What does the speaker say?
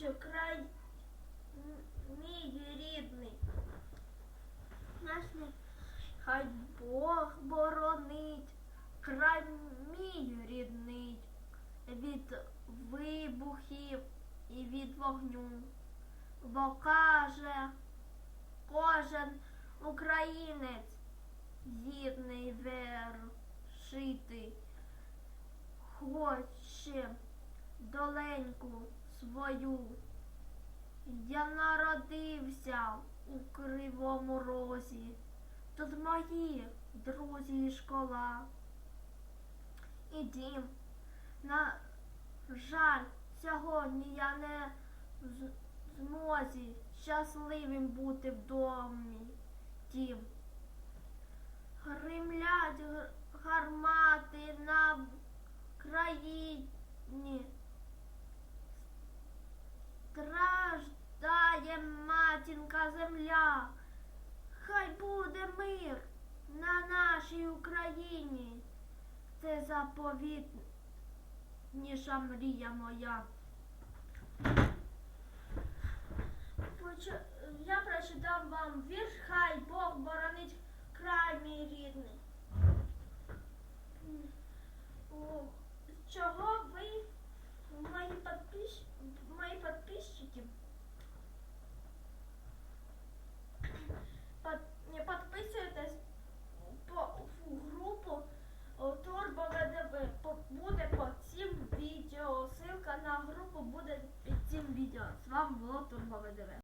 Бачу край мій рідний. Нас нехай Бог боронить, край мій рідний від вибухів і від вогню, бо каже кожен українець гідний вершити, хоче доленьку свою. Я народився у кривому розі, тут мої друзі і школа. І дім, на жаль, сьогодні я не змозі щасливим бути в домі. Дім. Гримлять гармати на країні. Мир на нашій Україні. Це заповітніша мрія моя. Поч- Я прочитав вам вірш, хай Бог боронить край мій рідний. О, Чого ви, мої, подпис... мої підписчики, под... не підписуєтесь по... в групу о, Турбо ВДВ. По- Буде під цим відео. Ссылка на групу буде під цим відео. З вами було Турбо ВДВ.